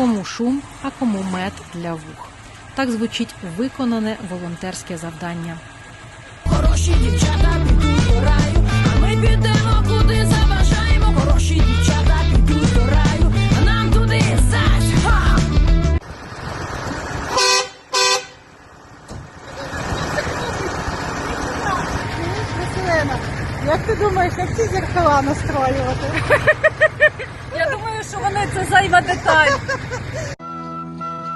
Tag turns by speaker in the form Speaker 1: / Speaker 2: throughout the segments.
Speaker 1: Кому шум, а кому мед для вух. Так звучить виконане волонтерське завдання.
Speaker 2: Хороші дівчата підуть до раю, а ми підемо куди заважаємо. Хороші дівчата підуть до раю, а нам туди зась.
Speaker 3: Як ти думаєш, як ці зеркала настроювати?
Speaker 4: Думаю, що вони це зайва деталь.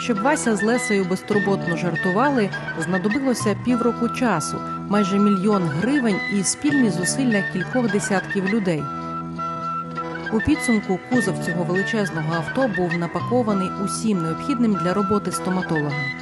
Speaker 1: Щоб Вася з Лесею безтурботно жартували, знадобилося півроку часу, майже мільйон гривень і спільні зусилля кількох десятків людей. У підсумку кузов цього величезного авто був напакований усім необхідним для роботи стоматолога.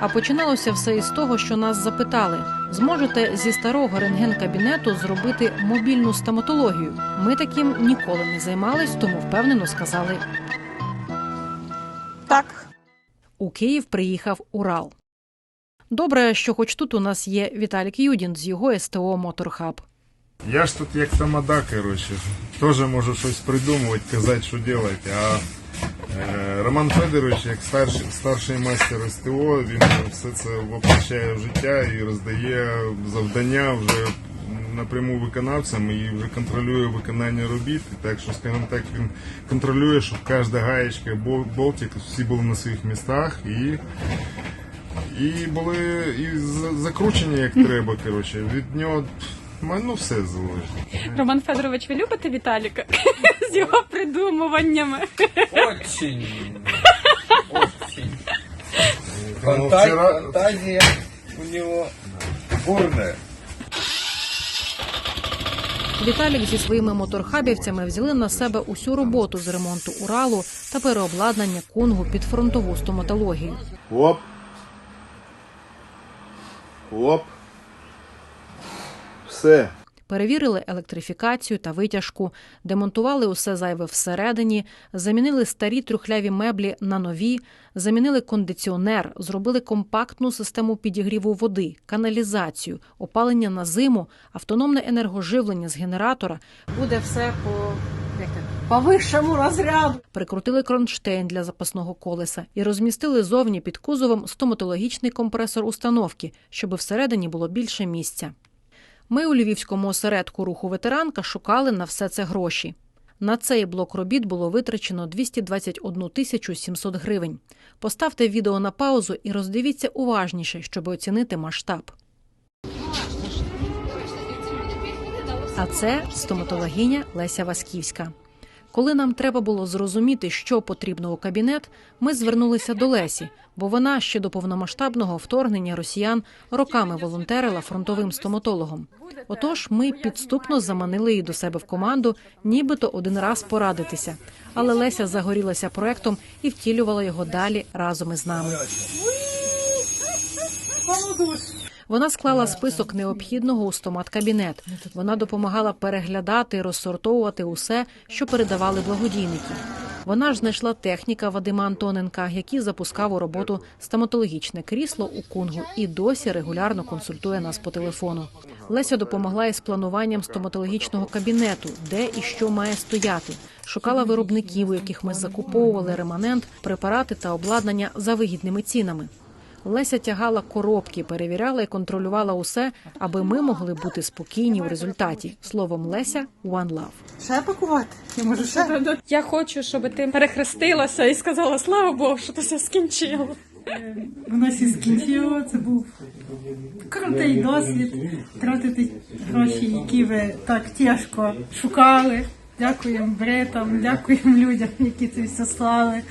Speaker 1: А починалося все із того, що нас запитали: зможете зі старого рентген-кабінету зробити мобільну стоматологію? Ми таким ніколи не займались, тому впевнено сказали
Speaker 3: Так.
Speaker 1: у Київ приїхав Урал. Добре, що хоч тут у нас є Віталік Юдін з його СТО Моторхаб.
Speaker 5: Я ж тут як тамада, коротше. Теж можу щось придумувати, казати, що робити. А Роман Федорович, як старший, старший майстер СТО, він все це воплощає в життя і роздає завдання вже напряму виконавцям і вже контролює виконання робіт. Так що, скажімо так, він контролює, щоб кожна гаєчка, болтик, всі були на своїх містах і. І були і закручені як треба, коротше. Від нього ну все залежить.
Speaker 4: Роман Федорович, ви любите Віталіка з його придумуваннями?
Speaker 6: Очень. Очень.
Speaker 5: Ну,
Speaker 6: Фанта-
Speaker 5: вчера-
Speaker 6: Фантазия у него бурная.
Speaker 1: Віталік зі своїми моторхабівцями взяли на себе усю роботу з ремонту Уралу та переобладнання кунгу під фронтову стоматологію.
Speaker 5: Оп. Оп. Все.
Speaker 1: Перевірили електрифікацію та витяжку, демонтували усе зайве всередині, замінили старі трюхляві меблі на нові, замінили кондиціонер, зробили компактну систему підігріву води, каналізацію, опалення на зиму, автономне енергоживлення з генератора,
Speaker 3: Буде все по, по вищому розряду.
Speaker 1: прикрутили кронштейн для запасного колеса і розмістили зовні під кузовом стоматологічний компресор установки, щоб всередині було більше місця. Ми у львівському осередку руху ветеранка шукали на все це гроші. На цей блок робіт було витрачено 221 тисячу 700 гривень. Поставте відео на паузу і роздивіться уважніше, щоб оцінити масштаб. А це стоматологиня Леся Васківська. Коли нам треба було зрозуміти, що потрібно у кабінет, ми звернулися до Лесі, бо вона ще до повномасштабного вторгнення росіян роками волонтерила фронтовим стоматологом. Отож, ми підступно заманили її до себе в команду, нібито один раз порадитися. Але Леся загорілася проектом і втілювала його далі разом із нами. Вона склала список необхідного у стомат-кабінет. Вона допомагала переглядати розсортовувати усе, що передавали благодійники. Вона ж знайшла техніка Вадима Антоненка, який запускав у роботу стоматологічне крісло у кунгу і досі регулярно консультує нас по телефону. Леся допомогла із плануванням стоматологічного кабінету, де і що має стояти. Шукала виробників, у яких ми закуповували реманент, препарати та обладнання за вигідними цінами. Леся тягала коробки, перевіряла і контролювала усе, аби ми могли бути спокійні в результаті. Словом, Леся One Love.
Speaker 3: Ще пакувати? Я можу ще?
Speaker 4: Я хочу, щоб ти перехрестилася і сказала слава Богу, що ти все скінчила.
Speaker 7: Воно всі скінчило, це був крутий досвід. Тратити гроші, які ви так тяжко шукали. Дякуємо бритам, дякуємо людям, які це все слали.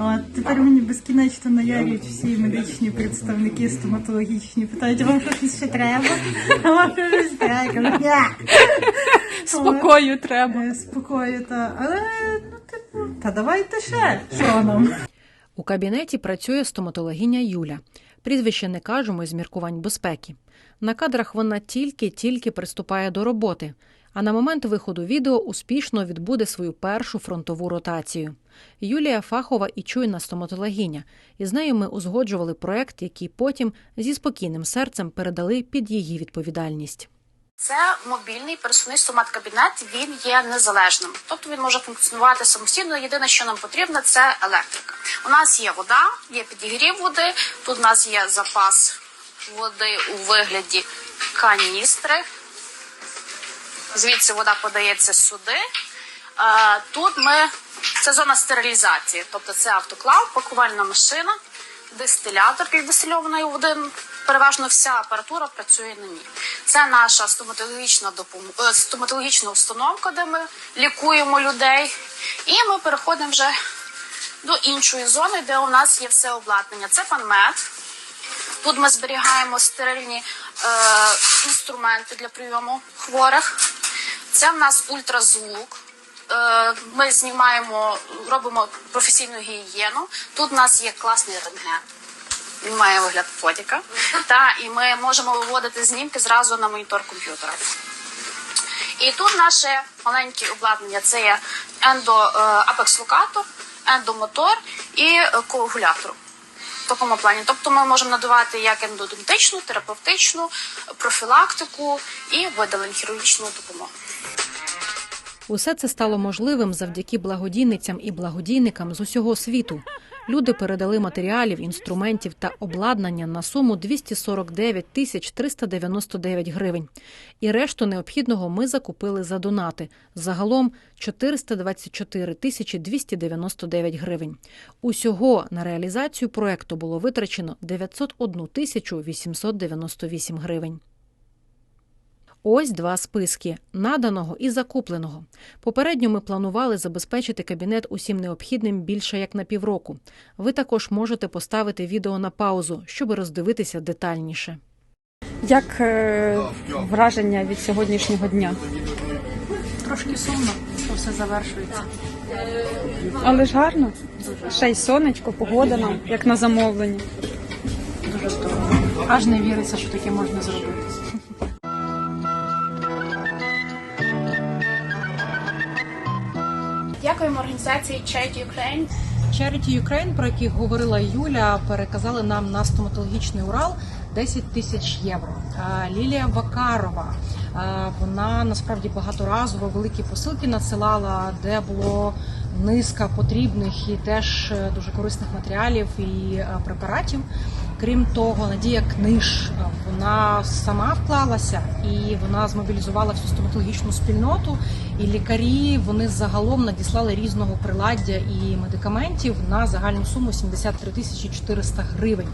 Speaker 7: От, тепер мені безкінечно наявлюють всі медичні представники стоматологічні. Питають, вам щось ще треба? А вам щось треба? Я кажу, «Ні».
Speaker 4: Спокою треба.
Speaker 7: Е, Спокою, та. Але, ну, типу, та давайте ще. Що нам?
Speaker 1: У кабінеті працює стоматологиня Юля. Прізвище не кажемо із міркувань безпеки. На кадрах вона тільки-тільки приступає до роботи, а на момент виходу відео успішно відбуде свою першу фронтову ротацію. Юлія фахова і чуйна стоматологиня, і з нею ми узгоджували проект, який потім зі спокійним серцем передали під її відповідальність.
Speaker 8: Це мобільний пересувний стомат-кабінет. Він є незалежним, тобто він може функціонувати самостійно. Єдине, що нам потрібно, це електрика. У нас є вода, є підігрів води. Тут у нас є запас води у вигляді каністри. Звідси вода подається сюди. Е, Тут ми це зона стерилізації, тобто це автоклав, пакувальна машина, дистилятор для дистильованої води. Переважно вся апаратура працює на ній. Це наша стоматологічна допомога, стоматологічна установка, де ми лікуємо людей. І ми переходимо вже до іншої зони, де у нас є все обладнання. Це панмет. Тут ми зберігаємо стерильні е, інструменти для прийому хворих. Це в нас ультразвук. Е, ми знімаємо, робимо професійну гігієну. Тут у нас є класний рентген. Він має вигляд фотіка. Та, і ми можемо виводити знімки зразу на монітор комп'ютера. І тут наше маленьке обладнання це є ендо е, апекс-локатор, ендомотор і е, коагулятор. Такому плані. Тобто ми можемо надавати як ендодонтичну, терапевтичну, профілактику і видалень хірургічну допомогу.
Speaker 1: Усе це стало можливим завдяки благодійницям і благодійникам з усього світу. Люди передали матеріалів, інструментів та обладнання на суму 249 тисяч 399 гривень. І решту необхідного ми закупили за донати. Загалом 424 тисячі 299 гривень. Усього на реалізацію проекту було витрачено 901 тисячу 898 гривень. Ось два списки наданого і закупленого. Попередньо ми планували забезпечити кабінет усім необхідним більше як на півроку. Ви також можете поставити відео на паузу, щоб роздивитися детальніше.
Speaker 4: Як е, враження від сьогоднішнього дня?
Speaker 3: Трошки сумно, що все завершується.
Speaker 4: Але ж гарно. Ще й сонечко, погода нам, як на замовлення.
Speaker 3: Дуже здорово. Аж не віриться, що таке можна зробити.
Speaker 8: Дякуємо організації Charity Ukraine
Speaker 1: Charity Ukraine, про яких говорила Юля, переказали нам на стоматологічний Урал 10 тисяч євро. Лілія Вакарова, вона насправді багаторазово великі посилки надсилала, де було низка потрібних і теж е, дуже корисних матеріалів і е, препаратів. Крім того, Надія Книж е, вона сама вклалася і вона змобілізувала всю стоматологічну спільноту. І лікарі вони загалом надіслали різного приладдя і медикаментів на загальну суму 73 тисячі 400 гривень.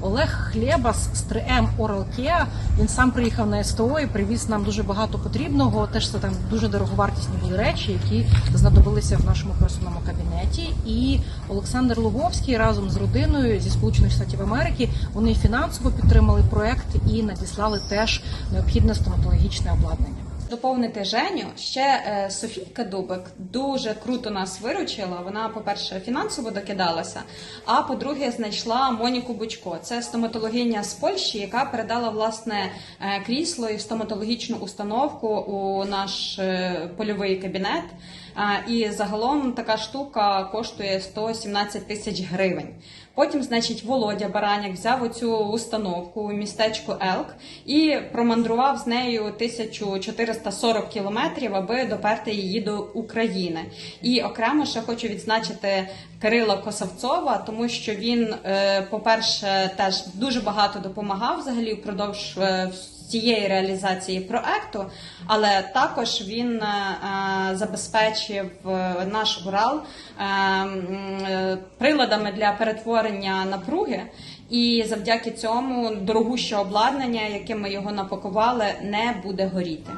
Speaker 1: Олег Хлєбас з 3M Oral Care, він сам приїхав на СТО і привіз нам дуже багато потрібного. Теж це там дуже дороговартісні були речі, які знадобилися в нашому персональному кабінеті. І Олександр Луговський разом з родиною зі Сполучених Штатів Америки вони фінансово підтримали проект і надіслали теж необхідне стоматологічне обладнання.
Speaker 9: Доповнити Женю ще е, Софійка Дубик дуже круто нас виручила. Вона, по-перше, фінансово докидалася, а по-друге, знайшла Моніку Бучко. Це стоматологиня з Польщі, яка передала власне е, крісло і стоматологічну установку у наш е, польовий кабінет. І загалом така штука коштує 117 тисяч гривень. Потім, значить, Володя Бараняк взяв оцю установку у містечку Елк і промандрував з нею 1440 кілометрів, аби доперти її до України. І окремо ще хочу відзначити Кирила Косавцова, тому що він, е, по-перше, теж дуже багато допомагав взагалі впродовж. Цієї реалізації проекту, але також він е, забезпечив е, наш Урал е, приладами для перетворення напруги. І завдяки цьому дорогуще обладнання, яким ми його напакували, не буде горіти.